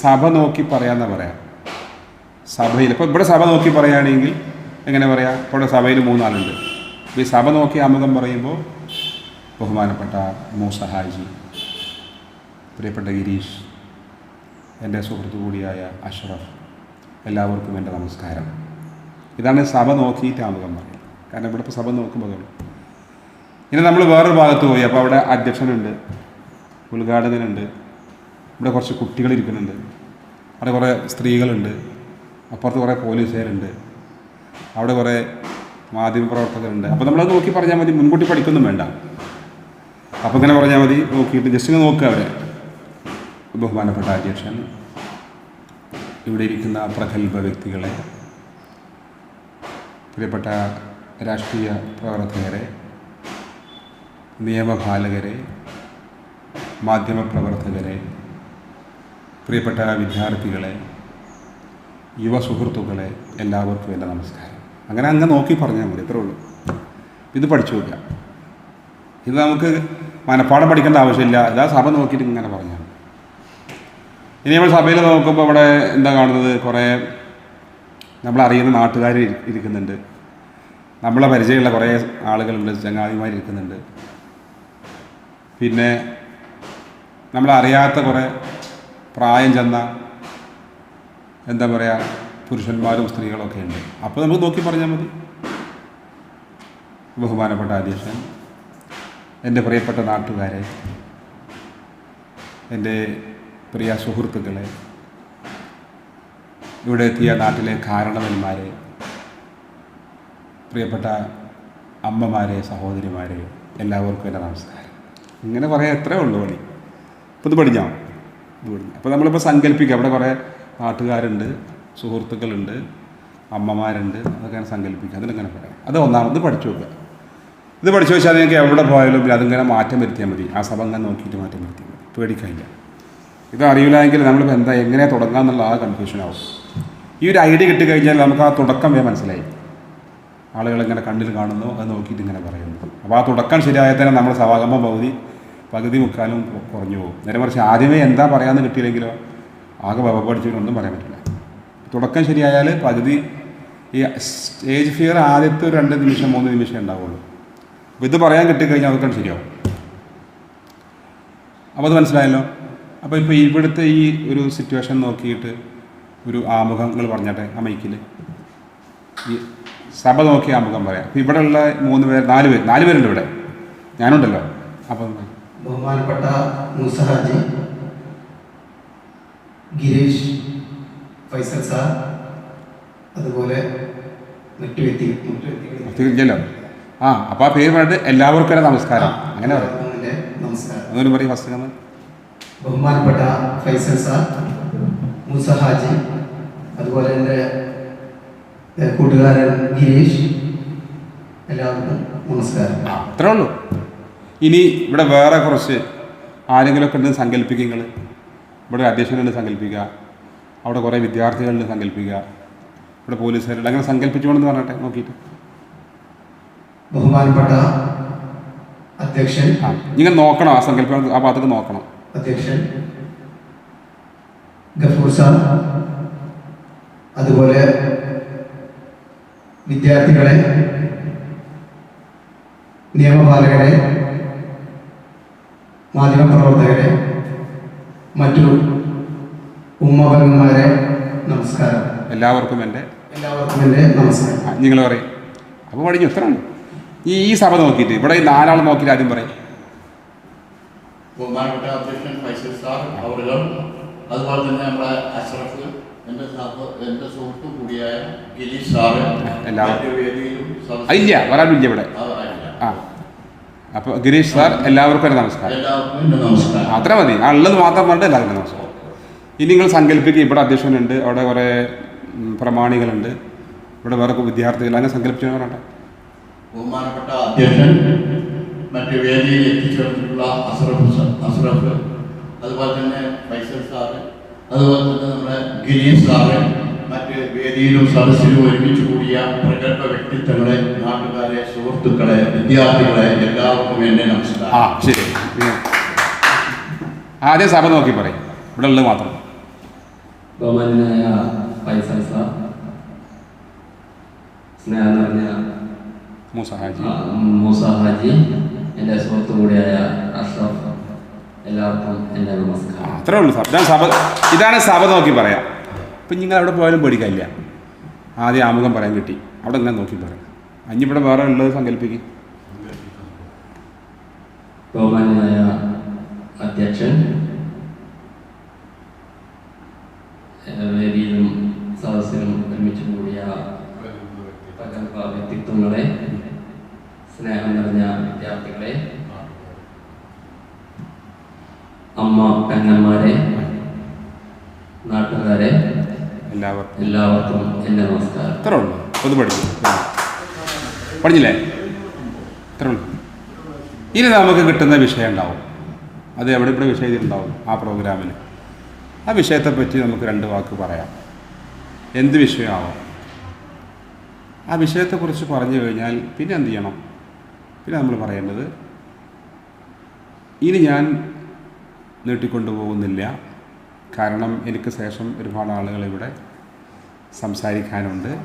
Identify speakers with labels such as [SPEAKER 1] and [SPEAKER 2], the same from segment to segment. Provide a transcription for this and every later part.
[SPEAKER 1] സഭ നോക്കി പറയാമെന്ന് പറയാം. സഭയിൽ ഇപ്പോൾ ഇവിടെ സഭ നോക്കി പറയുകയാണെങ്കിൽ എങ്ങനെ പറയാം? ഇപ്പോൾ സഭയിൽ മൂന്നാളുണ്ട്. അപ്പോൾ ഈ സഭ നോക്കി ആമുഖം പറയുമ്പോൾ ബഹുമാനപ്പെട്ട മൂസ ഹാജി പ്രിയപ്പെട്ട ഗിരീഷ് എന്റെ സുഹൃത്തു കൂടിയായ അഷ്റഫ് എല്ലാവർക്കും എന്റെ നമസ്കാരം. ഇതാണ് സഭ നോക്കിയിട്ട് ആമുഖം പറയുന്നത് കാരണം ഇവിടെ ഇപ്പോൾ സഭ നോക്കുമ്പോൾ ഇനി നമ്മൾ വേറൊരു ഭാഗത്ത് പോയി. അപ്പോൾ അവിടെ അധ്യക്ഷനുണ്ട് ഉദ്ഘാടകനുണ്ട് ഇവിടെ കുറച്ച് കുട്ടികൾ ഇരിക്കുന്നുണ്ട്. അവിടെ കുറേ സ്ത്രീകളുണ്ട്. അപ്പുറത്ത് കുറേ പോലീസുകാരുണ്ട്. അവിടെ കുറേ മാധ്യമപ്രവർത്തകരുണ്ട്. അപ്പോൾ നമ്മളത് നോക്കി പറഞ്ഞാൽ മതി മുൻകൂട്ടി പഠിക്കൊന്നും വേണ്ട. അപ്പോൾ ഇങ്ങനെ പറഞ്ഞാൽ മതി നോക്കിയിട്ട് ജസ്റ്റ് ഇങ്ങനെ നോക്കുക അവരെ ബഹുമാനപ്പെട്ട അധ്യക്ഷൻ ഇവിടെ ഇരിക്കുന്ന പ്രഗത്ഭ വ്യക്തികളെ പ്രിയപ്പെട്ട രാഷ്ട്രീയ പ്രവർത്തകരെ നിയമപാലകരെ മാധ്യമപ്രവർത്തകരെ പ്രിയപ്പെട്ട വിദ്യാർത്ഥികളെ യുവ സുഹൃത്തുക്കളെ എല്ലാവർക്കും എന്റെ നമസ്കാരം. അങ്ങനെ അങ്ങ് നോക്കി പറഞ്ഞാൽ മതി ഇത്രേ ഉള്ളൂ. ഇത് പഠിച്ചു നോക്കുക ഇത് നമുക്ക് മനപ്പാഠം പഠിക്കേണ്ട ആവശ്യമില്ല. ഇതാ സഭ നോക്കിയിട്ട് ഇങ്ങനെ പറഞ്ഞാൽ. ഇനി നമ്മൾ സഭയിൽ നോക്കുമ്പോൾ ഇവിടെ എന്താ കാണുന്നത്? കുറേ നമ്മളറിയുന്ന നാട്ടുകാർ ഇരിക്കുന്നുണ്ട്. നമ്മളെ പരിചയമുള്ള കുറേ ആളുകളുണ്ട് ചങ്ങാതിമാർ ഇരിക്കുന്നുണ്ട്. പിന്നെ നമ്മളറിയാത്ത കുറേ പ്രായം ചെന്ന എന്താ പറയുക പുരുഷന്മാരും സ്ത്രീകളൊക്കെ ഉണ്ട്. അപ്പോൾ നമുക്ക് നോക്കി പറഞ്ഞാൽ മതി. ബഹുമാനപ്പെട്ട അധ്യക്ഷൻ എന്റെ പ്രിയപ്പെട്ട നാട്ടുകാരെ എന്റെ പ്രിയ സുഹൃത്തുക്കളെ ഇവിടെ എത്തിയ നാട്ടിലെ കാരണവന്മാരെ പ്രിയപ്പെട്ട അമ്മമാരെ സഹോദരിമാരെ എല്ലാവർക്കും എന്റെ നമസ്കാരം. ഇങ്ങനെ പറയാൻ എത്രയേ ഉള്ളൂ പണി. ഇപ്പം ഇത് പഠിഞ്ഞോ പഠിഞ്ഞു അപ്പോൾ നമ്മളിപ്പോൾ സങ്കല്പിക്കുക അവിടെ കുറേ നാട്ടുകാരുണ്ട് സുഹൃത്തുക്കളുണ്ട് അമ്മമാരുണ്ട്. അതൊക്കെ സങ്കല്പിക്കുക. അതിലിങ്ങനെ പറയാം. അത് ഒന്നാമത് പഠിച്ചു വെക്കുക. ഇത് പഠിച്ചു വെച്ചാൽ നിങ്ങൾക്ക് എവിടെ പോയാലും അതിങ്ങനെ മാറ്റം വരുത്തിയാൽ മതി. ആ സഭ അങ്ങനെ നോക്കിയിട്ട് മാറ്റം വരുത്തിയാൽ മതി. പേടിക്കാനില്ല. ഇത് അറിയില്ലെങ്കിൽ നമ്മളിപ്പോൾ എന്താ എങ്ങനെ തുടങ്ങാമെന്നുള്ള ആ കൺഫ്യൂഷൻ ആവും. ഈ ഒരു ഐഡിയ കിട്ടിക്കഴിഞ്ഞാൽ നമുക്ക് ആ തുടക്കം വേ മനസ്സിലായി. ആളുകൾ ഇങ്ങനെ കണ്ണിൽ കാണുന്നു അത് നോക്കിയിട്ട് ഇങ്ങനെ പറയുന്നു. അപ്പോൾ ആ തുടക്കം ശരിയായാൽ തന്നെ നമ്മൾ സഭാഗമ പകുതി പകുതി മുക്കാലും കുറഞ്ഞു പോകും. നേരെ മറിച്ച് ആദ്യമേ എന്താ പറയാമെന്ന് കിട്ടിയില്ലെങ്കിലോ ആകെ പഠിച്ചിട്ടൊന്നും പറയാൻ പറ്റില്ല. തുടക്കം ശരിയായാൽ പകുതി ഈ സ്റ്റേജ് ഫിയർ ആദ്യത്തെ ഒരു രണ്ട് നിമിഷം മൂന്ന് നിമിഷം ഉണ്ടാവുള്ളൂ. അപ്പോൾ ഇത് പറയാൻ കിട്ടിക്കഴിഞ്ഞാൽ അതൊക്കെ ശരിയാവും. അപ്പോൾ അത് മനസ്സിലായല്ലോ? അപ്പോൾ ഇപ്പോൾ ഇവിടുത്തെ ഈ ഒരു സിറ്റുവേഷൻ നോക്കിയിട്ട് ഒരു ആമുഖങ്ങൾ പറഞ്ഞാട്ടെ ആ മൈക്കിൽ ഈ സഭ നോക്കിയ ആമുഖം പറയാം. അപ്പോൾ ഇവിടെയുള്ള മൂന്ന് പേർ നാല് പേര് നാല് പേരുണ്ട് ഇവിടെ. ഞാനുണ്ടല്ലോ. അപ്പം
[SPEAKER 2] ബഹുമാനപ്പെട്ട മുസഹാജി ഗിരീഷ് ഫൈസൽ സാർ അതുപോലെ മറ്റു വ്യക്തി മറ്റു വ്യക്തികൾ
[SPEAKER 1] ആ അപ്പോൾ ആ പേര് പറഞ്ഞിട്ട് എല്ലാവർക്കും ഒരു നമസ്കാരം. അങ്ങനെ പറയാം. ഫസ്റ്റ്
[SPEAKER 2] ബഹുമാനപ്പെട്ട ഫൈസൽ സാർ മുസഹാജി അതുപോലെ എന്റെ കൂട്ടുകാരൻ ഗിരീഷ് എല്ലാവർക്കും നമസ്കാരം.
[SPEAKER 1] അത്രേ ഉള്ളൂ. ഇനി ഇവിടെ വേറെ കുറച്ച് ആരെങ്കിലുമൊക്കെ ഉണ്ടെന്ന് സങ്കല്പിക്കുക നിങ്ങൾ ഇവിടെ അധ്യക്ഷനുണ്ട് സങ്കല്പിക്കുക. അവിടെ കുറേ വിദ്യാർത്ഥികളുണ്ട് സങ്കല്പിക്കുക. ഇവിടെ പോലീസുകാരുണ്ട് അങ്ങനെ സങ്കല്പിച്ചുകൊണ്ടെന്ന് പറഞ്ഞിട്ടെ നോക്കിയിട്ട്.
[SPEAKER 2] ബഹുമാനപ്പെട്ട അധ്യക്ഷൻ.
[SPEAKER 1] ആ നിങ്ങൾ നോക്കണം ആ സങ്കല്പം ആ ഭാഗത്തേക്ക് നോക്കണം.
[SPEAKER 2] അധ്യക്ഷൻ ഗഫൂർ സാർ അതുപോലെ വിദ്യാർത്ഥികളെ നിയമപാലകരെ മാധ്യമപ്രവർത്തകരെ മറ്റു ഉമ്മപന്മാരെ നമസ്കാരം.
[SPEAKER 1] എല്ലാവർക്കും എന്റെ
[SPEAKER 2] എല്ലാവർക്കും എന്റെ നമസ്കാരം.
[SPEAKER 1] നിങ്ങൾ പറയും. അപ്പോൾ പഠിഞ്ഞു ഉത്തരമാണ് ഈ ഈ സഭ നോക്കിയിട്ട് ഇവിടെ ഈ നാലാൾ നോക്കിയിട്ട് ആദ്യം പറയും.
[SPEAKER 3] ബഹുമാനപ്പെട്ട അധ്യക്ഷൻ ഫൈസൽ സാർ അവരുകൾ അതുപോലെ തന്നെ നമ്മുടെ അഷ്റഫ് എന്റെ എന്റെ സുഹൃത്തു കൂടിയായ ഗിരീഷ് സാറ്.
[SPEAKER 1] എല്ലാവരും. അതില്ല വരാനില്ല ഇവിടെ. ആ. അപ്പോൾ ഗിരീഷ് സാർ എല്ലാവർക്കും ഒരു നമസ്കാരം. അത്ര മതി. ആ ഉള്ളത് മാത്രം പറഞ്ഞിട്ട് എല്ലാവർക്കും നമസ്കാരം. ഇനി നിങ്ങൾ സങ്കല്പിക്കുക. ഇവിടെ അധ്യക്ഷനുണ്ട് അവിടെ കുറേ പ്രമാണികളുണ്ട്. ഇവിടെ വേറെ വിദ്യാർത്ഥികൾ. അങ്ങനെ സങ്കല്പിച്ചു പറയട്ടെ
[SPEAKER 3] ബഹുമാനപ്പെട്ട അധ്യക്ഷൻ മറ്റു വേദിയിൽ എത്തിച്ചേർന്നിട്ടുള്ള അഷ്റഫ് സ- അതുപോലെ തന്നെ ഫൈസൽ സാറ്. അതുപോലെ തന്നെ നമ്മുടെ ഗിരീഷ് സാറ്. മറ്റ് വേദിയിലും സദസ്സിലും ഒരുമിച്ച് കൂടിയ പ്രഗത്ഭ വ്യക്തിത്വങ്ങളെ നാട്ടുകാരെ സുഹൃത്തുക്കളെ വിദ്യാർത്ഥികളെ എല്ലാവർക്കും എന്റെ നമസ്കാരം.
[SPEAKER 1] ആ ശരി. ആദ്യം സഭ നോക്കി പറയും. ഇവിടെ ഉള്ളത് മാത്രം.
[SPEAKER 4] ബഹുമാനായ ഫൈസൽ സാർ സ്നേഹം നിറഞ്ഞ മൂസഹാജി. മൂസഹാജി എന്റെ സുഹൃത്തു കൂടിയായ അഷ്റഫ് എല്ലാവർക്കും
[SPEAKER 1] എന്റെ
[SPEAKER 4] നമസ്കാരം.
[SPEAKER 1] അത്രേ ഉള്ളൂ സാർ ഇതാണ് സഭ ഇതാണ് സഭ നോക്കി പറയാം. ഇപ്പം നിങ്ങൾ അവിടെ പോയാലും പേടിക്കാനില്ല. ആദ്യം ആമുഖം പറയാൻ കിട്ടി. അവിടെ ഇങ്ങനെ നോക്കി പറയാം അഞ്ഞിവിടെ വേറെ ഉള്ളത് സങ്കല്പിക്കും.
[SPEAKER 4] ബഹുമാനായ അധ്യക്ഷൻ വേദിയിലും സദസ്സിലും ഒരുമിച്ച് കൂടിയ വ്യക്തിത്വങ്ങളെ സ്നേഹം നിറഞ്ഞ വിദ്യാർത്ഥികളെ അമ്മ പെങ്ങന്മാരെ നാട്ടുകാരെ
[SPEAKER 1] എല്ലാവർക്കും
[SPEAKER 4] എന്റെ നമസ്കാരം.
[SPEAKER 1] അത്രേ ഉള്ളൂ. ഒന്ന് പഠിച്ചു പഠിച്ചില്ലേ? ഉള്ളൂ. ഇനി നമുക്ക് കിട്ടുന്ന വിഷയം ഉണ്ടാവും. അത് എവിടെ ഇവിടെ വിഷയം ഉണ്ടാവും ആ പ്രോഗ്രാമിന് ആ വിഷയത്തെ പറ്റി നമുക്ക് രണ്ട് വാക്ക് പറയാം. എന്ത് വിഷയമാവാം? ആ വിഷയത്തെക്കുറിച്ച് പറഞ്ഞു കഴിഞ്ഞാൽ പിന്നെ എന്ത് ചെയ്യണം? പിന്നെ നമ്മൾ പറയേണ്ടത് ഇനി ഞാൻ നീട്ടിക്കൊണ്ടുപോകുന്നില്ല. കാരണം എനിക്ക് ശേഷം ഒരുപാട് ആളുകൾ ഇവിടെ സംസാരിക്കാനുണ്ട്.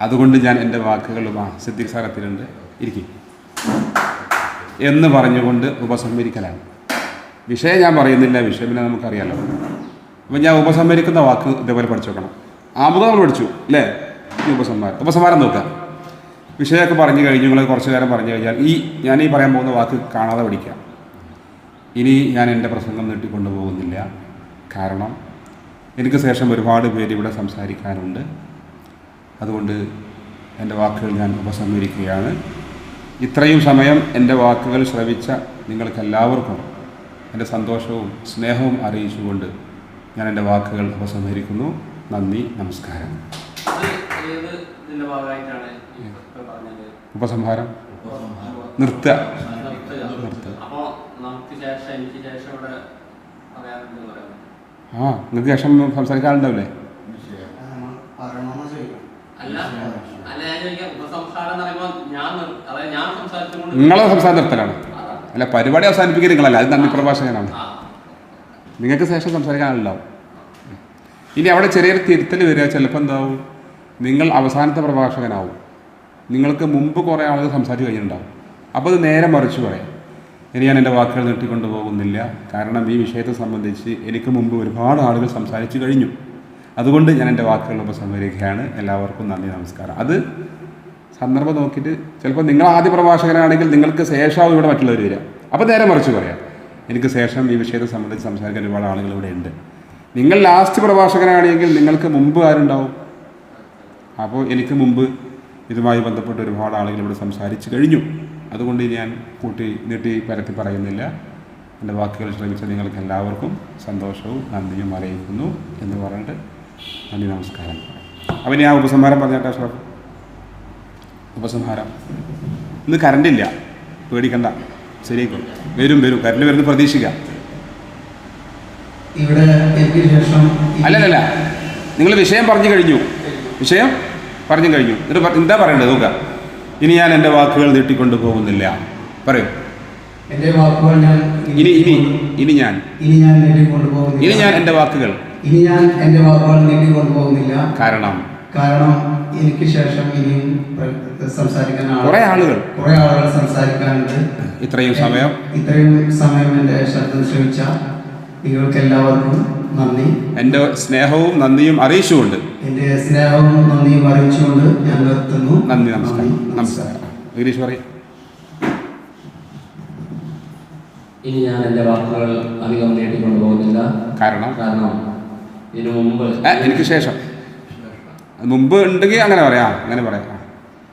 [SPEAKER 1] അതുകൊണ്ട് ഞാൻ എന്റെ വാക്കുകൾ ആ സിദ്ദിഖ് സാറത്തിലുണ്ട് ഇരിക്കും. എന്ന് പറഞ്ഞുകൊണ്ട് ഉപസംഹരിക്കലാണ്. വിഷയം ഞാൻ പറയുന്നില്ല. വിഷയം പിന്നെ നമുക്കറിയാലോ. അപ്പം ഞാൻ ഉപസംഹരിക്കുന്ന വാക്ക് ഇതേപോലെ പഠിച്ചു വെക്കണം. ആമുഖം നമ്മൾ പഠിച്ചു അല്ലേ? ഉപസംഹാരം. ഉപസംഹാരം നോക്കാം വിഷയമൊക്കെ പറഞ്ഞു കഴിഞ്ഞു നിങ്ങൾ കുറച്ച് നേരം പറഞ്ഞു കഴിഞ്ഞാൽ ഈ ഞാൻ ഈ പറയാൻ പോകുന്ന വാക്ക് കാണാതെ പഠിക്കാം ഇനി ഞാൻ എന്റെ പ്രസംഗം നീട്ടിക്കൊണ്ടു പോകുന്നില്ല കാരണം എനിക്ക് ശേഷം ഒരുപാട് പേര് ഇവിടെ സംസാരിക്കാനുണ്ട്. അതുകൊണ്ട് എന്റെ വാക്കുകൾ ഞാൻ ഉപസംഹരിക്കുകയാണ്. ഇത്രയും സമയം എന്റെ വാക്കുകൾ ശ്രവിച്ച നിങ്ങൾക്കെല്ലാവർക്കും എന്റെ സന്തോഷവും സ്നേഹവും അറിയിച്ചുകൊണ്ട് ഞാൻ എന്റെ വാക്കുകൾ ഉപസംഹരിക്കുന്നു. നന്ദി നമസ്കാരം. ഉപസംഹാരം? നിർത്തുക.
[SPEAKER 4] അപ്പോ
[SPEAKER 1] ആ നിങ്ങൾക്ക് ശേഷം സംസാരിക്കാറുണ്ടാവില്ലേ? നിങ്ങളെ സംസാരം നിർത്തലാണ് അല്ല പരിപാടി അവസാനിപ്പിക്കുക നിങ്ങളല്ല അത് നന്ദി പ്രഭാഷകനാണ്. നിങ്ങൾക്ക് ശേഷം സംസാരിക്കാനുണ്ടാവും. ഇനി അവിടെ ചെറിയൊരു തിരുത്തൽ വരിക ചിലപ്പോൾ എന്താവും? നിങ്ങൾ അവസാനത്തെ പ്രഭാഷകനാവും. നിങ്ങൾക്ക് മുമ്പ് കുറേ ആളുകൾ സംസാരിച്ച് കഴിഞ്ഞിട്ടുണ്ടാവും. അപ്പോൾ അത് നേരെ മറിച്ച് പറയാം. ഇനി ഞാൻ എന്റെ വാക്കുകൾ നീട്ടിക്കൊണ്ടു പോകുന്നില്ല. കാരണം ഈ വിഷയത്തെ സംബന്ധിച്ച് എനിക്ക് മുമ്പ് ഒരുപാട് ആളുകൾ സംസാരിച്ചു കഴിഞ്ഞു. അതുകൊണ്ട് ഞാൻ എന്റെ വാക്കുകൾ ഉപസംഹരിക്കുകയാണ്. എല്ലാവർക്കും നന്ദി നമസ്കാരം. അത് സന്ദർഭം നോക്കിയിട്ട് ചിലപ്പോൾ നിങ്ങൾ ആദ്യ പ്രഭാഷകനാണെങ്കിൽ നിങ്ങൾക്ക് ശേഷമാവും ഇവിടെ മറ്റുള്ളവർ വരിക. അപ്പോൾ നേരെ മറിച്ച് പറയാം. എനിക്ക് ശേഷം ഈ വിഷയത്തെ സംബന്ധിച്ച് സംസാരിക്കാൻ ഒരുപാട് ആളുകൾ ഇവിടെ ഉണ്ട്. നിങ്ങൾ ലാസ്റ്റ് പ്രഭാഷകനാണെങ്കിൽ നിങ്ങൾക്ക് മുമ്പ് ആരുണ്ടാവും? അപ്പോൾ എനിക്ക് മുമ്പ് ഇതുമായി ബന്ധപ്പെട്ട് ഒരുപാട് ആളുകൾ ഇവിടെ സംസാരിച്ചു കഴിഞ്ഞു. അതുകൊണ്ട് ഞാൻ കൂട്ടി നീട്ടി പരത്തി പറയുന്നില്ല. എന്റെ വാക്കുകൾ ശ്രമിച്ച നിങ്ങൾക്ക് എല്ലാവർക്കും സന്തോഷവും നന്ദിയും അറിയിക്കുന്നു എന്ന് പറഞ്ഞിട്ട് നന്ദി നമസ്കാരം. അപ്പം ഞാൻ ഉപസംഹാരം പറഞ്ഞാട്ടെ ഷോഫ് ഉപസംഹാരം. ഇന്ന് കരണ്ടില്ല പേടിക്കണ്ട. ശരിയായിക്കോളും വരും വരും. കറണ്ട് വരുന്ന പ്രതീക്ഷിക്കാം. അല്ലല്ലല്ല. നിങ്ങൾ വിഷയം പറഞ്ഞു കഴിഞ്ഞു. വിഷയം? പറഞ്ഞു കഴിഞ്ഞു. എന്നിട്ട് എന്താ പറയേണ്ടത് നോക്കുക. ഇനി ഞാൻ എന്റെ വാക്കുകൾ നീട്ടിക്കൊണ്ടു പോകുന്നില്ല. പറയൂ.
[SPEAKER 2] എന്റെ വാക്കുകൾ ഞാൻ
[SPEAKER 1] ഇനി ഇനി ഇനി ഞാൻ.
[SPEAKER 2] ഇനി ഞാൻ നീട്ടിക്കൊണ്ടുപോകുന്നില്ല
[SPEAKER 1] ഇനി ഞാൻ എന്റെ വാക്കുകൾ.
[SPEAKER 2] ഇനി ഞാൻ എന്റെ വാക്കുകൾ നീട്ടിക്കൊണ്ടുപോകുന്നില്ല
[SPEAKER 1] കാരണം?
[SPEAKER 2] കാരണം എനിക്ക് ശേഷം ഇനിയും സംസാരിക്കാൻ കുറെ
[SPEAKER 1] കുറേ ആളുകൾ.
[SPEAKER 2] കുറേ ആളുകൾ സംസാരിക്കാനുണ്ട്.
[SPEAKER 1] ഇത്രയും സമയം.
[SPEAKER 2] ഇത്രയും സമയം എന്റെ ശബ്ദം ശ്രമിച്ച നിങ്ങൾക്ക് എല്ലാവർക്കും നന്ദി.
[SPEAKER 1] എന്റെ സ്നേഹവും നന്ദിയും അറിയിച്ചുകൊണ്ട്
[SPEAKER 2] എന്റെ സ്നേഹവും നന്ദിയും അറിയിച്ചുകൊണ്ട് ഞാൻ നിർത്തുന്നു.
[SPEAKER 1] നന്ദി നമസ്കാരം. നമസ്കാരം. ഗിരീഷ് പറയും.
[SPEAKER 4] ഇനി ഞാൻ എന്റെ വാക്കുകൾ അധികം നേടിക്കൊണ്ടു പോകുന്നില്ല.
[SPEAKER 1] കാരണം?
[SPEAKER 4] കാരണം ഇതിനു മുമ്പ്
[SPEAKER 1] എനിക്ക് ശേഷം. മുമ്പ് ഉണ്ടെങ്കിൽ അങ്ങനെ പറയാം. അങ്ങനെ പറയാം.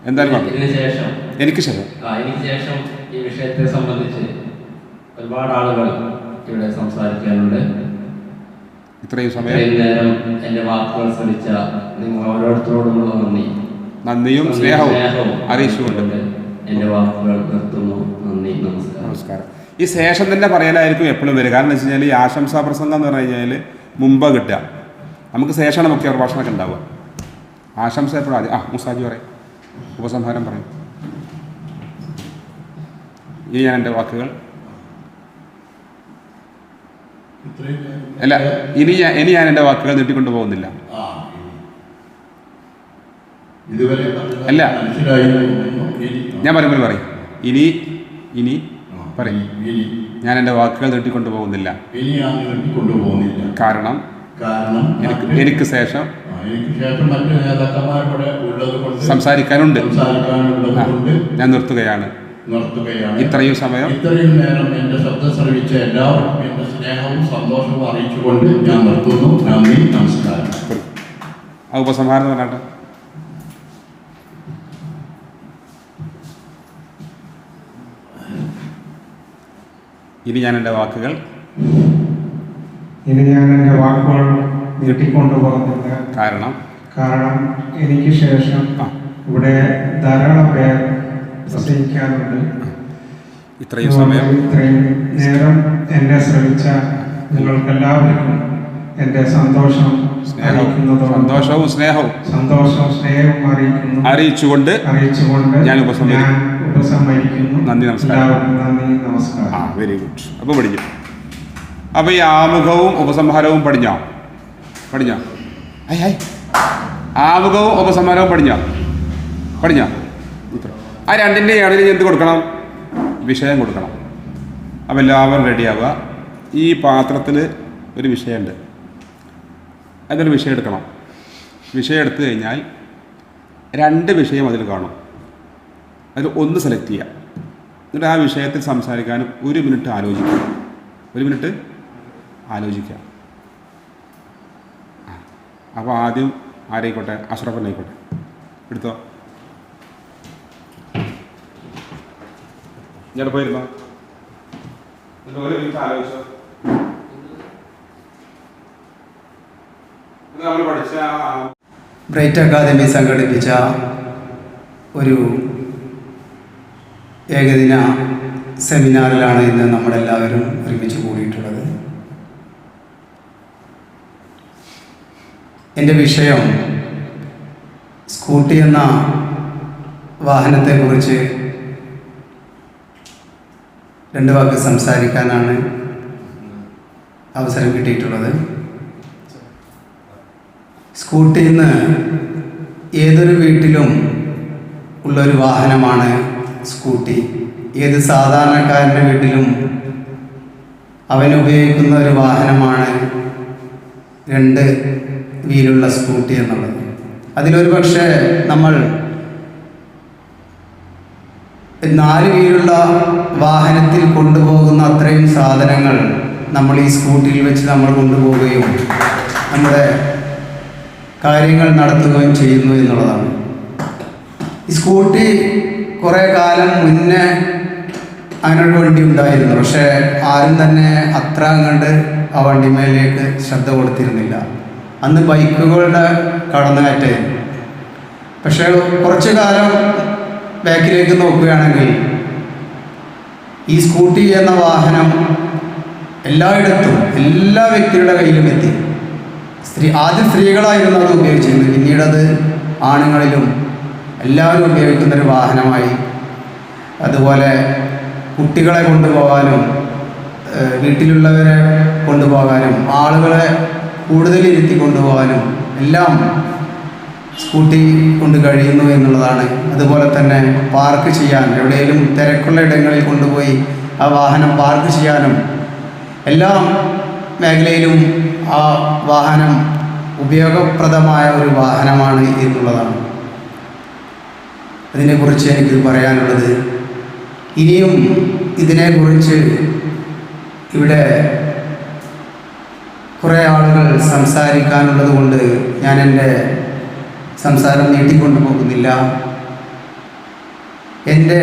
[SPEAKER 1] എന്തായാലും
[SPEAKER 4] ഇതിന് ശേഷം?
[SPEAKER 1] എനിക്ക് ശേഷം.
[SPEAKER 4] ആ, എനിക്ക് ശേഷം ഈ വിഷയത്തെ സംബന്ധിച്ച് ഒരുപാട് ആളുകൾ ഇവിടെ സംസാരിക്കാനുണ്ട്.
[SPEAKER 1] ഇത്രയും സമയം.
[SPEAKER 4] നേരം എന്റെ വാക്കുകൾ ശ്രമിച്ച നിങ്ങൾ ഓരോരുത്തരോടുമുള്ള നന്ദി.
[SPEAKER 1] നന്ദിയും സ്നേഹവും അറിയിച്ചുകൊണ്ട്.
[SPEAKER 4] എന്റെ വാക്കുകൾ നിർത്തുന്നു. നന്ദി നമസ്കാരം.
[SPEAKER 1] നമസ്കാരം. ഈ ശേഷം തന്നെ പറയാനായിരിക്കും എപ്പോഴും വരിക. കാരണം എന്ന് വെച്ച് കഴിഞ്ഞാൽ ഈ ആശംസാ പ്രസംഗം എന്ന് പറഞ്ഞു കഴിഞ്ഞാൽ മുമ്പ് കിട്ടുക. നമുക്ക് ശേഷമാണ് മുഖ്യ പ്രഭാഷണമൊക്കെ ഉണ്ടാവുക. ആശംസ എപ്പോഴും ആദ്യം. ആ മുസാജി പറയും. ഉപസംഹാരം പറയും. ഇനി ഞാൻ എന്റെ വാക്കുകൾ അല്ല ഇനി ഞാൻ ഇനി ഞാൻ എന്റെ വാക്കുകൾ നീട്ടിക്കൊണ്ടു പോകുന്നില്ല. അല്ല. ഞാൻ പറയുമ്പോൾ പറയും. ഇനി ഇനി പറയും. ഞാൻ എന്റെ വാക്കുകൾ നീട്ടിക്കൊണ്ടു പോകുന്നില്ല. കാരണം എനിക്ക് എനിക്ക് ശേഷം സംസാരിക്കാനുണ്ട്. ഞാൻ നിർത്തുകയാണ്. ഇത്രയും സമയം
[SPEAKER 3] ഇത്രയും നേരം എന്റെ ശബ്ദം ശ്രമിച്ച എല്ലാവർക്കും സ്നേഹവും സന്തോഷവും അറിയിച്ചുകൊണ്ട് ഞാൻ നിർത്തുന്നു നന്ദി നമസ്കാരം
[SPEAKER 1] ആ ഉപസംഹാരം പറഞ്ഞാട്ടെ ഇനി ഞാൻ എന്റെ വാക്കുകൾ
[SPEAKER 5] ഇനി ഞാൻ എന്റെ വാക്കുകൾ നീട്ടിക്കൊണ്ടു പോകുന്നില്ല.
[SPEAKER 1] കാരണം
[SPEAKER 5] കാരണം എനിക്ക് ശേഷം ഇവിടെ ധാരാളം പേർ പ്രസംഗിക്കാറുണ്ട്.
[SPEAKER 1] ഇത്രയും സമയം.
[SPEAKER 5] ഇത്രയും നേരം എന്നെ ശ്രമിച്ച നിങ്ങൾക്കെല്ലാവർക്കും എന്റെ സന്തോഷം
[SPEAKER 1] സന്തോഷവും സ്നേഹവും
[SPEAKER 5] സന്തോഷവും സ്നേഹവും അറിയിക്കുന്നു.
[SPEAKER 1] അറിയിച്ചുകൊണ്ട്
[SPEAKER 5] അറിയിച്ചുകൊണ്ട്
[SPEAKER 1] ഞാൻ ഉപസംഹരിക്കുന്നു. നന്ദി, നമസ്കാരം. ആ വെരി ഗുഡ് അപ്പോൾ പഠിക്കും. അപ്പോൾ ഈ ആമുഖവും ഉപസംഹാരവും പഠിഞ്ഞോ? പഠിഞ്ഞോ? I I. ആമുഖവും ഉപസംഹാരവും പഠിഞ്ഞോ? പഠിഞ്ഞോ. ആ രണ്ടിന്റെ ഇടയിൽ എന്ത് കൊടുക്കണം? വിഷയം കൊടുക്കണം. അപ്പോൾ എല്ലാവരും റെഡിയാവുക. ഈ പാത്രത്തിൽ ഒരു വിഷയമുണ്ട് അതിനൊരു വിഷയം എടുക്കണം. വിഷയം എടുത്തു കഴിഞ്ഞാൽ രണ്ട് വിഷയം അതിൽ കാണും. അതിൽ ഒന്ന് സെലക്ട് ചെയ്യുക എന്നിട്ട് ആ വിഷയത്തിൽ സംസാരിക്കാനും ഒരു മിനിറ്റ് ആലോചിക്കുക ഒരു മിനിറ്റ് ആലോചിക്കുക അപ്പോൾ ആദ്യം ആരായിക്കോട്ടെ? അഷ്റഫനായിക്കോട്ടെ എടുത്തോ? ഞാൻ പോയിരുന്നോ? ഒരു നമ്മൾ പഠിച്ച
[SPEAKER 2] ബ്രൈറ്റ് അക്കാദമി സംഘടിപ്പിച്ച ഒരു ഏകദിന സെമിനാറിലാണ് ഇന്ന് നമ്മളെല്ലാവരും ഒരുമിച്ച് കൂടിയിട്ടുള്ളത്. എന്റെ വിഷയം സ്കൂട്ടി എന്ന വാഹനത്തെക്കുറിച്ച് രണ്ട് വാക്ക് സംസാരിക്കാനാണ് അവസരം കിട്ടിയിട്ടുള്ളത്. സ്കൂട്ടിയിൽ നിന്ന് ഏതൊരു വീട്ടിലും ഉള്ളൊരു വാഹനമാണ് സ്കൂട്ടി. ഏത് സാധാരണക്കാരന്റെ വീട്ടിലും അവൻ ഉപയോഗിക്കുന്ന ഒരു വാഹനമാണ് രണ്ട് വീലുള്ള സ്കൂട്ടി എന്നുള്ളത്. അതിലൊരു പക്ഷേ നമ്മൾ നാല് വീലുള്ള വാഹനത്തിൽ കൊണ്ടുപോകുന്ന അത്രയും സാധനങ്ങൾ നമ്മൾ ഈ സ്കൂട്ടിയിൽ വെച്ച് നമ്മൾ കൊണ്ടുപോവുകയും നമ്മുടെ കാര്യങ്ങൾ നടത്തുകയും ചെയ്യുന്നു എന്നുള്ളതാണ്. ഈ സ്കൂട്ടി കുറേ കാലം മുന്നേ അങ്ങനൊരു വണ്ടി ഉണ്ടായിരുന്നു. പക്ഷേ ആരും തന്നെ അത്ര അങ്ങോട്ട് ആ വണ്ടിമേലേക്ക് ശ്രദ്ധ കൊടുത്തിരുന്നില്ല. അന്ന് ബൈക്കുകളുടെ കടന്നുകയറ്റായിരുന്നു പക്ഷേ കുറച്ചു കാലം ബാക്കിലേക്ക് നോക്കുകയാണെങ്കിൽ ഈ സ്കൂട്ടി എന്ന വാഹനം എല്ലായിടത്തും എല്ലാ വ്യക്തിയുടെ കയ്യിലും എത്തി. സ്ത്രീ ആദ്യം സ്ത്രീകളായിരുന്നു അത് ഉപയോഗിച്ചിരുന്നത്. പിന്നീടത് ആണുങ്ങളിലും എല്ലാവരും ഉപയോഗിക്കുന്നൊരു വാഹനമായി. അതുപോലെ കുട്ടികളെ കൊണ്ടുപോകാനും വീട്ടിലുള്ളവരെ കൊണ്ടുപോകാനും ആളുകളെ കൂടുതൽ ഇരുത്തി കൊണ്ടുപോകാനും എല്ലാം സ്കൂട്ടി കൊണ്ട് കഴിയുന്നു എന്നുള്ളതാണ്. അതുപോലെ തന്നെ പാർക്ക് ചെയ്യാൻ എവിടെയെങ്കിലും തിരക്കുള്ള ഇടങ്ങളിൽ കൊണ്ടുപോയി ആ വാഹനം പാർക്ക് ചെയ്യാനും എല്ലാ മേഖലയിലും ആ വാഹനം ഉപയോഗപ്രദമായ ഒരു വാഹനമാണ് എന്നുള്ളതാണ്. അതിനെക്കുറിച്ച് എനിക്ക് പറയാനുള്ളത്. ഇനിയും ഇതിനെക്കുറിച്ച് ഇവിടെ കുറേ ആളുകൾ സംസാരിക്കാനുള്ളത് കൊണ്ട് ഞാൻ എന്റെ സംസാരം നീട്ടിക്കൊണ്ടു പോകുന്നില്ല എന്റെ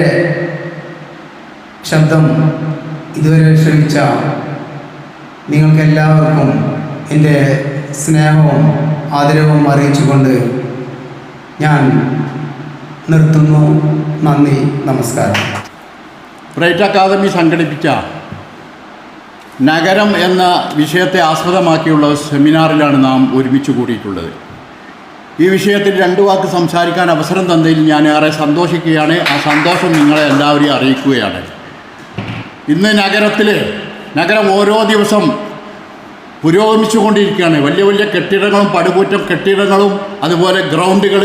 [SPEAKER 2] ശബ്ദം ഇതുവരെ ശ്രമിച്ച നിങ്ങൾക്കെല്ലാവർക്കും എന്റെ സ്നേഹവും ആദരവും അറിയിച്ചുകൊണ്ട് ഞാൻ നിർത്തുന്നു. നന്ദി നമസ്കാരം.
[SPEAKER 3] ബ്രൈറ്റ് അക്കാദമി സംഘടിപ്പിച്ച നഗരം എന്ന വിഷയത്തെ ആസ്പദമാക്കിയുള്ള സെമിനാറിലാണ് നാം ഒരുമിച്ച് കൂടിയിട്ടുള്ളത്. ഈ വിഷയത്തിൽ രണ്ട് വാക്ക് സംസാരിക്കാൻ അവസരം തന്നതിൽ ഞാൻ ഏറെ സന്തോഷിക്കുകയാണ്. ആ സന്തോഷം നിങ്ങളെ എല്ലാവരെയും അറിയിക്കുകയാണ്. ഇന്ന് നഗരത്തിൽ നഗരം ഓരോ ദിവസം പുരോഗമിച്ചുകൊണ്ടിരിക്കുകയാണ് വലിയ വലിയ കെട്ടിടങ്ങളും പടുകൂറ്റം കെട്ടിടങ്ങളും അതുപോലെ ഗ്രൗണ്ടുകൾ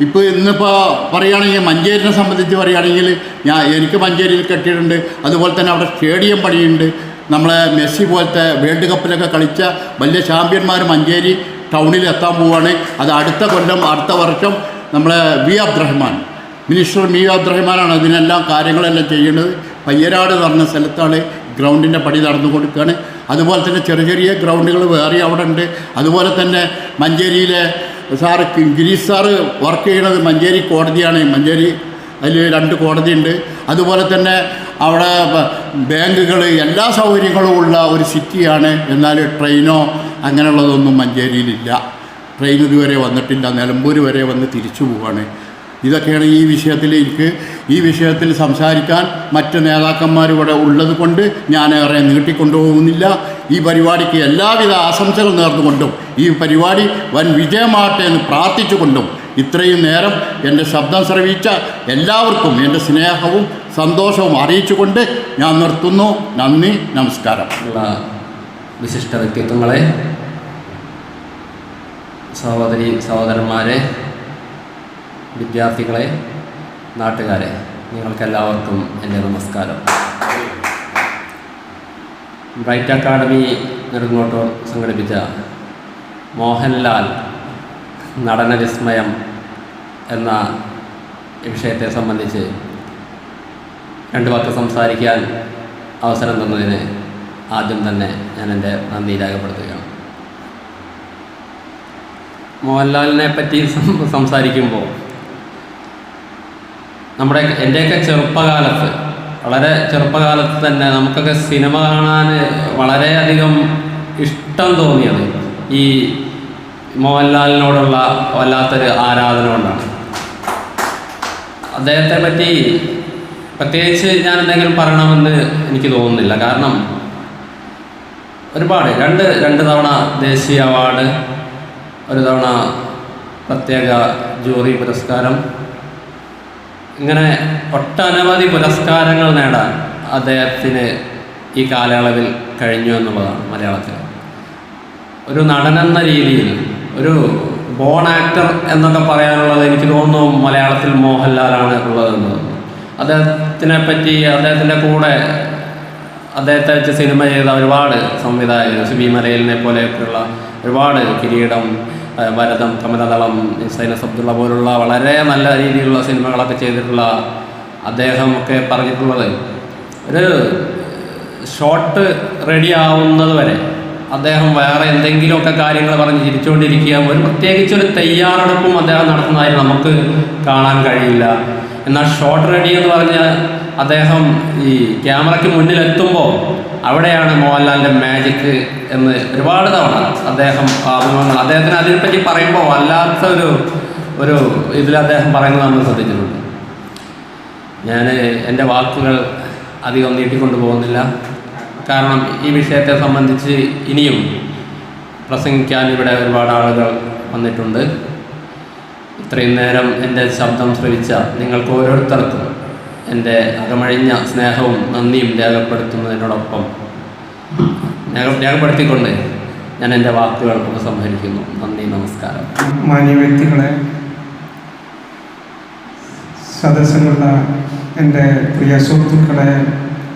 [SPEAKER 3] ഇപ്പോൾ ഇന്നിപ്പോൾ പറയുകയാണെങ്കിൽ മഞ്ചേരിനെ സംബന്ധിച്ച് പറയുകയാണെങ്കിൽ ഞാൻ എനിക്ക് മഞ്ചേരിയിൽ കെട്ടിയിട്ടുണ്ട് അതുപോലെ തന്നെ അവിടെ സ്റ്റേഡിയം പണിയുണ്ട്. നമ്മളെ മെസ്സി പോലത്തെ വേൾഡ് കപ്പിലൊക്കെ കളിച്ച വലിയ ചാമ്പ്യന്മാർ മഞ്ചേരി ടൗണിൽ എത്താൻ പോവുകയാണ് അത് അടുത്ത കൊല്ലം അടുത്ത വർഷം നമ്മളെ വി അബ്ദുറഹ്മാൻ മിനിസ്റ്റർ മി അബ്ദുറഹ്മാനാണ് അതിനെല്ലാം കാര്യങ്ങളെല്ലാം ചെയ്യുന്നത് പയ്യരാട് എന്ന് പറഞ്ഞ സ്ഥലത്താണ് ഗ്രൗണ്ടിന്റെ പണി നടന്നു കൊടുക്കുകയാണ് അതുപോലെ തന്നെ ചെറിയ ചെറിയ ഗ്രൗണ്ടുകൾ വേറെ അവിടെ ഉണ്ട്. അതുപോലെ തന്നെ മഞ്ചേരിയിലെ സാറ് ഗിരീഷ് സാറ് വർക്ക് ചെയ്യുന്നത് മഞ്ചേരി കോടതിയാണ്. മഞ്ചേരി അതിൽ രണ്ട് കോടതിയുണ്ട് അതുപോലെ തന്നെ അവിടെ ബാങ്കുകൾ എല്ലാ സൗകര്യങ്ങളും ഉള്ള ഒരു സിറ്റിയാണ്. എന്നാൽ ട്രെയിനോ അങ്ങനെയുള്ളതൊന്നും മഞ്ചേരിയിലില്ല. ട്രെയിൻ ഇതുവരെ വന്നിട്ടില്ല നിലമ്പൂർ വരെ വന്ന് തിരിച്ചു പോവാണ്. ഇതൊക്കെയാണ് ഈ വിഷയത്തിൽ എനിക്ക് ഈ വിഷയത്തിൽ സംസാരിക്കാൻ മറ്റ് നേതാക്കന്മാരിവിടെ ഉള്ളത് കൊണ്ട് ഞാൻ ഏറെ നീട്ടിക്കൊണ്ടുപോകുന്നില്ല. ഈ പരിപാടിക്ക് എല്ലാവിധ ആശംസകൾ നേർന്നുകൊണ്ടും ഈ പരിപാടി വൻ വിജയമാകട്ടെ എന്ന് പ്രാർത്ഥിച്ചുകൊണ്ടും ഇത്രയും നേരം എന്റെ ശബ്ദം ശ്രവിച്ച എല്ലാവർക്കും എന്റെ സ്നേഹവും സന്തോഷവും അറിയിച്ചുകൊണ്ട് ഞാൻ നിർത്തുന്നു. നന്ദി നമസ്കാരം.
[SPEAKER 4] വിശിഷ്ട വ്യക്തിത്വങ്ങളെ സഹോദരി സഹോദരന്മാരെ വിദ്യാർത്ഥികളെ നാട്ടുകാരെ നിങ്ങൾക്കെല്ലാവർക്കും എന്റെ നമസ്കാരം. ബ്രൈറ്റ് അക്കാഡമി നെടുങ്ങോട്ടൂർ സംഘടിപ്പിച്ച മോഹൻലാൽ നടന വിസ്മയം എന്ന വിഷയത്തെ സംബന്ധിച്ച് രണ്ട് വാക്ക് സംസാരിക്കാൻ അവസരം തന്നതിന് ആദ്യം തന്നെ ഞാൻ എന്റെ നന്ദി രേഖപ്പെടുത്തുകയാണ്. മോഹൻലാലിനെ പറ്റി സംസാരിക്കുമ്പോൾ നമ്മുടെ എന്റെയൊക്കെ ചെറുപ്പകാലത്ത് വളരെ ചെറുപ്പകാലത്ത് തന്നെ നമുക്കൊക്കെ സിനിമ കാണാൻ വളരെയധികം ഇഷ്ടം തോന്നിയത് ഈ മോഹൻലാലിനോടുള്ള വല്ലാത്തൊരു ആരാധന കൊണ്ടാണ്. അദ്ദേഹത്തെ പറ്റി പ്രത്യേകിച്ച് ഞാൻ എന്തെങ്കിലും പറയണമെന്ന് എനിക്ക് തോന്നുന്നില്ല. കാരണം ഒരുപാട്. രണ്ട് രണ്ട് തവണ ദേശീയ അവാർഡ് ഒരു തവണ പ്രത്യേക ജൂറി പുരസ്കാരം. ഇങ്ങനെ ഒട്ടനവധി പുരസ്കാരങ്ങൾ നേടാൻ അദ്ദേഹത്തിന് ഈ കാലയളവിൽ കഴിഞ്ഞു എന്നുള്ളതാണ് മലയാളത്തിൽ. ഒരു നടനെന്ന രീതിയിൽ ഒരു ബോൺ ആക്ടർ എന്നൊക്കെ പറയാനുള്ളത് എനിക്ക് തോന്നുന്നു മലയാളത്തിൽ മോഹൻലാലാണ് ഉള്ളതെന്ന് അദ്ദേഹത്തിനെ പറ്റി അദ്ദേഹത്തിന്റെ കൂടെ അദ്ദേഹത്തെ വെച്ച് സിനിമ ചെയ്ത ഒരുപാട് സംവിധായകർ സുബി മലയിലിനെ പോലെയൊക്കെയുള്ള ഒരുപാട് കിരീടം ഭരതം കമലതളം സൈനസ് അബ്ദുള്ള പോലുള്ള വളരെ നല്ല രീതിയിലുള്ള സിനിമകളൊക്കെ ചെയ്തിട്ടുള്ള അദ്ദേഹം ഒക്കെ പറഞ്ഞിട്ടുള്ളത് ഒരു ഷോട്ട് റെഡി ആവുന്നത് വരെ അദ്ദേഹം വേറെ എന്തെങ്കിലുമൊക്കെ കാര്യങ്ങൾ പറഞ്ഞ് ചിരിച്ചുകൊണ്ടിരിക്കുക ഒരു പ്രത്യേകിച്ച് ഒരു തയ്യാറെടുപ്പും അദ്ദേഹം നടത്തുന്നതായി നമുക്ക് കാണാൻ കഴിയില്ല. എന്നാൽ ഷോർട്ട് റെഡി എന്ന് പറഞ്ഞ് അദ്ദേഹം ഈ ക്യാമറയ്ക്ക് മുന്നിലെത്തുമ്പോൾ അവിടെയാണ് മോഹൻലാലിന്റെ മാജിക് എന്ന് ഒരുപാട് തവണ അദ്ദേഹം അഭിമുഖങ്ങൾ അദ്ദേഹത്തിന് അതിനെപ്പറ്റി പറയുമ്പോൾ വല്ലാത്ത ഒരു ഒരു ഇതിൽ അദ്ദേഹം പറയുന്നത് നമ്മൾ ശ്രദ്ധിച്ചിട്ടുണ്ട്. ഞാൻ എന്റെ വാക്കുകൾ അധികം നീട്ടിക്കൊണ്ടു പോകുന്നില്ല. കാരണം ഈ വിഷയത്തെ സംബന്ധിച്ച് ഇനിയും പ്രസംഗിക്കാൻ ഇവിടെ ഒരുപാട് ആളുകൾ വന്നിട്ടുണ്ട്. ഇത്രയും നേരം എന്റെ ശബ്ദം ശ്രവിച്ച നിങ്ങൾക്ക് ഓരോരുത്തർക്കും എന്റെ അകമഴിഞ്ഞ സ്നേഹവും നന്ദിയും രേഖപ്പെടുത്തുന്നതിനോടൊപ്പം രേഖ- രേഖപ്പെടുത്തിക്കൊണ്ട് ഞാൻ എന്റെ വാക്കുകൾ ഉപസംഹരിക്കുന്നു. നന്ദി നമസ്കാരം.
[SPEAKER 5] മാന്യ വ്യക്തികളെ സദസ്സിലുള്ള എന്റെ പ്രിയ സുഹൃത്തുക്കളെ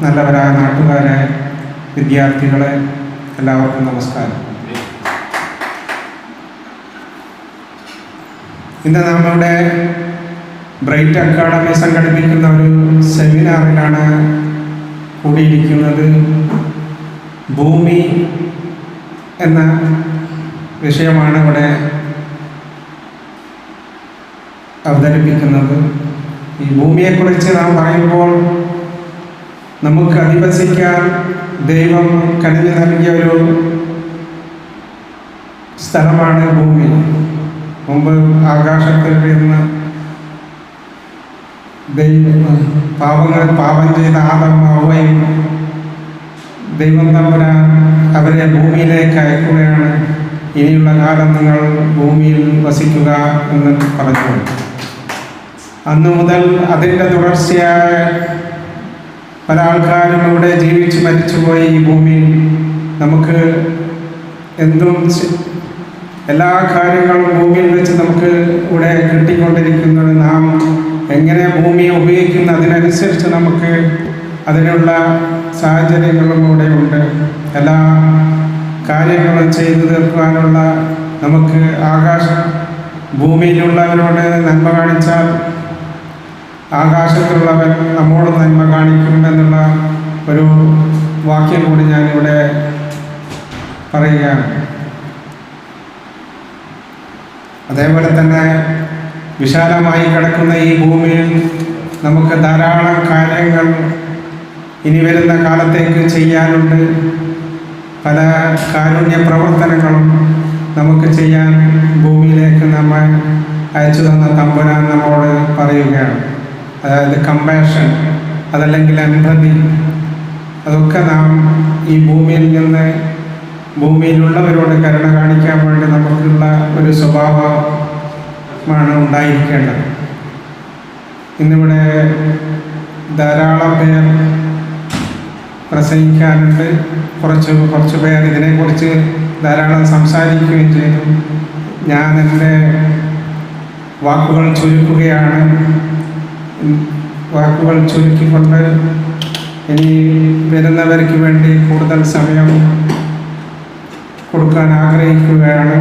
[SPEAKER 5] നല്ലവരായ നാട്ടുകാരെ വിദ്യാർത്ഥികളെ എല്ലാവർക്കും നമസ്കാരം. ഇന്ന് നമ്മുടെ ബ്രൈറ്റ് അക്കാഡമി സംഘടിപ്പിക്കുന്ന ഒരു സെമിനാറിലാണ് കൂടിയിരിക്കുന്നത്. ഭൂമി എന്ന വിഷയമാണ് ഇവിടെ അവതരിപ്പിക്കുന്നത്. ഈ ഭൂമിയെക്കുറിച്ച് നാം പറയുമ്പോൾ നമുക്ക് അധിവസിക്കാൻ ദൈവം കനിഞ്ഞു നൽകിയ ഒരു സ്ഥലമാണ് ഭൂമി. മുമ്പ് ആകാശത്തിൽ നിന്ന് ദൈവം പാപങ്ങൾ പാപം ചെയ്ത ആദം അവയും ദൈവം തമ്പുരാൻ അവരെ ഭൂമിയിലേക്ക് അയക്കുകയാണ്. ഇനിയുള്ള കാലം നിങ്ങൾ ഭൂമിയിൽ വസിക്കുക എന്ന് പറഞ്ഞു. അന്നു മുതൽ അതിന്റെ തുടർച്ചയായ പല ആൾക്കാരും ഇവിടെ ജീവിച്ച് മരിച്ചുപോയി ഈ ഭൂമിയിൽ. നമുക്ക് എന്തും എല്ലാ കാര്യങ്ങളും ഭൂമിയിൽ വെച്ച് നമുക്ക് ഇവിടെ കിട്ടിക്കൊണ്ടിരിക്കുന്നത് നാം എങ്ങനെ ഭൂമിയെ ഉപയോഗിക്കുന്ന അതിനനുസരിച്ച് നമുക്ക് അതിനുള്ള സാഹചര്യങ്ങളും കൂടെ ഉണ്ട്. എല്ലാ കാര്യങ്ങളും ചെയ്തു തീർക്കുവാനുള്ള നമുക്ക് ആകാശ ഭൂമിയിലുള്ളവരോട് നന്മ കാണിച്ചാൽ ആകാശത്തുള്ളവൻ നമ്മോട് നന്മ കാണിക്കും എന്നുള്ള ഒരു വാക്യം കൂടി ഞാനിവിടെ പറയുകയാണ്. അതേപോലെ തന്നെ വിശാലമായി കിടക്കുന്ന ഈ ഭൂമിയിൽ നമുക്ക് ധാരാളം കാര്യങ്ങൾ ഇനി വരുന്ന കാലത്തേക്ക് ചെയ്യാനുണ്ട്. പല കാരുണ്യ പ്രവർത്തനങ്ങളും നമുക്ക് ചെയ്യാൻ ഭൂമിയിലേക്ക് നമ്മൾ അയച്ചു തന്ന തമ്പുരാൻ നമ്മോട് പറയുകയാണ്. അതായത് കമ്പാഷൻ അതല്ലെങ്കിൽ അനുഭതി അതൊക്കെ നാം ഈ ഭൂമിയിൽ നിന്ന് ഭൂമിയിലുള്ളവരോട് കരുണ കാണിക്കാൻ വേണ്ടി നമുക്കുള്ള സ്വഭാവമാണ് ഉണ്ടായിരിക്കേണ്ടത്. ഇന്നിവിടെ ധാരാളം പേർ പ്രസംഗിക്കാനുണ്ട് കുറച്ച് കുറച്ച് പേർ ഇതിനെക്കുറിച്ച് ധാരാളം സംസാരിക്കുകയും ചെയ്തു. ഞാൻ എന്റെ വാക്കുകൾ ചുരുക്കുകയാണ്. വാക്കുകൾ ചുരുക്കിക്കൊണ്ട് ഇനി വരുന്നവർക്ക് വേണ്ടി കൂടുതൽ സമയം കൊടുക്കാൻ ആഗ്രഹിക്കുകയാണ്.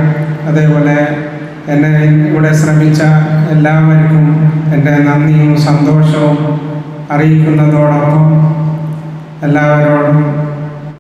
[SPEAKER 5] അതേപോലെ എന്നെ ഇവിടെ ശ്രമിച്ച എല്ലാവർക്കും എന്റെ നന്ദിയും സന്തോഷവും അറിയിക്കുന്നതോടൊപ്പം എല്ലാവരോടും